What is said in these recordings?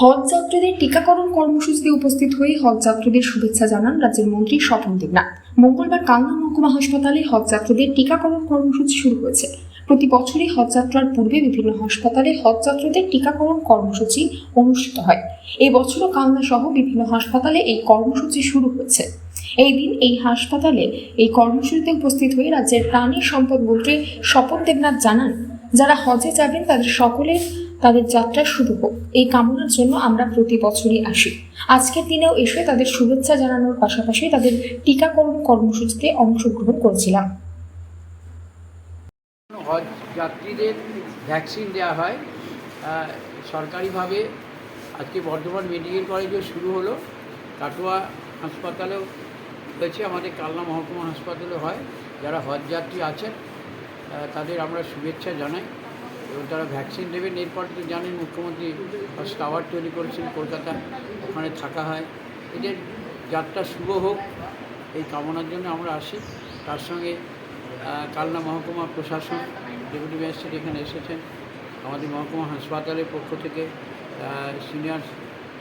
হজ যাত্রীদের টিকাকরণ কর্মসূচিতে উপস্থিত হয়ে হজ যাত্রীদের শুভেচ্ছা জানান রাজ্যের মন্ত্রী স্বপন দেবনাথ। মঙ্গলবার কালনা মহকুমা হাসপাতালে হজ যাত্রীদের টিকাকরণ কর্মসূচি শুরু হয়েছে। প্রতি বছরই হজ যাত্রার পূর্বে বিভিন্ন হাসপাতালে হজ যাত্রীদের টিকাকরণ কর্মসূচি অনুষ্ঠিত হয়। এই বছরও কালনা সহ বিভিন্ন হাসপাতালে এই কর্মসূচি শুরু হয়েছে। এই দিন এই হাসপাতালে এই কর্মসূচিতে উপস্থিত হয়ে রাজ্যের প্রাণী সম্পদ মন্ত্রী স্বপন দেবনাথ জানান যারা হজে যাবেন, তাদের সকলের তাদের যাত্রা শুরু হোক। এই কামনার জন্য আমরা প্রতি বছরই আসি। আজকের দিনেও এসে তাদের শুভেচ্ছা জানানোর পাশাপাশি তাদের টিকাকরণ কর্মসূচিতে অংশগ্রহণ করেছিলাম। হজ যাত্রীদের ভ্যাকসিন দেওয়া হয়। সরকারিভাবে আজকে বর্ধমান মেডিকেল কলেজেও শুরু হলো। কাটোয়া হাসপাতালেও হয়েছে, আমাদের কালনা মহকুমা হাসপাতালেও হয়। যারা হজ যাত্রী আছেন তাদের আমরা শুভেচ্ছা জানাই। এবং তারা ভ্যাকসিন দেবেন এরপর তো জানেন মুখ্যমন্ত্রী টাওয়ার তৈরি করেছেন কলকাতা, ওখানে থাকা হয়। এদের যাত্রা শুভ হোক, এই কামনার জন্য আমরা আসি। তার সঙ্গে কালনা মহকুমা প্রশাসন, ডেপুটি ম্যাজিস্ট্রেট এখানে এসেছেন। আমাদের মহকুমা হাসপাতালের পক্ষ থেকে সিনিয়র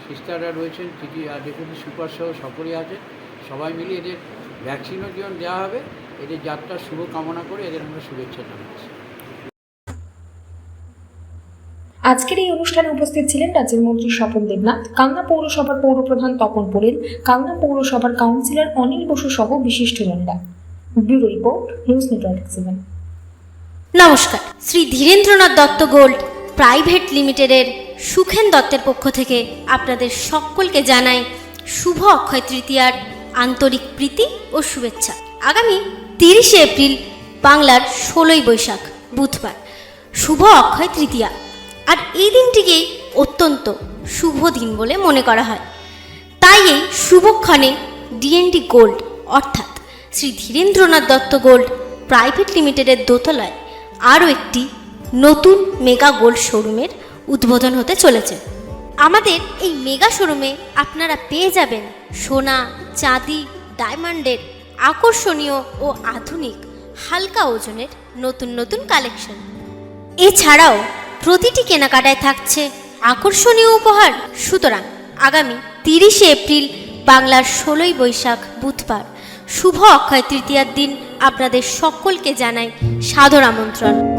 সিস্টাররা রয়েছেন, চিঠি ডেপুটি সুপার সহ সকলেই আছেন। সবাই মিলে এদের ভ্যাকসিনও যেমন দেওয়া হবে এদের যাত্রার শুভ কামনা করে এদের আমরা শুভেচ্ছা জানাচ্ছি। আজকের এই অনুষ্ঠানে উপস্থিত ছিলেন রাজ্যের মন্ত্রী স্বপন দেবনাথ কালনা পৌরসভার পৌরপ্রধান তপন পোড়েল কালনা পৌরসভার কাউন্সিলর অনিল বসু সহ বিশিষ্টজনেরা। Bureau report news network seven. নমস্কার। শ্রী ধীরেন্দ্রনাথ দত্ত গোল্ড প্রাইভেট লিমিটেডের সুখেন দত্তের পক্ষ থেকে আপনাদের সকলকে জানাই শুভ অক্ষয় তৃতীয়ার আন্তরিক প্রীতি ও শুভেচ্ছা। আগামী তিরিশে এপ্রিল, বাংলার ষোলোই বৈশাখ, বুধবার। শুভ অক্ষয় তৃতীয়া। আর এই দিনটিকেই অত্যন্ত শুভ দিন বলে মনে করা হয়। তাই এই শুভক্ষণে ডিএনডি গোল্ড অর্থাৎ শ্রী ধীরেন্দ্রনাথ দত্ত গোল্ড প্রাইভেট লিমিটেডের দোতলায় আরও একটি নতুন মেগা গোল্ড শোরুমের উদ্বোধন হতে চলেছে। আমাদের এই মেগা শোরুমে আপনারা পেয়ে যাবেন সোনা, চাঁদি ডায়মন্ডের আকর্ষণীয় ও আধুনিক হালকা ওজনের নতুন নতুন কালেকশন। এছাড়াও প্রতিটি কেনাকাটায় থাকছে আকর্ষণীয় উপহার। সুতরাং আগামী তিরিশে এপ্রিল বাংলার ষোলোই বৈশাখ বুধবার শুভ অক্ষয় তৃতীয়ার দিন আপনাদের সকলকে জানাই সাদর আমন্ত্রণ।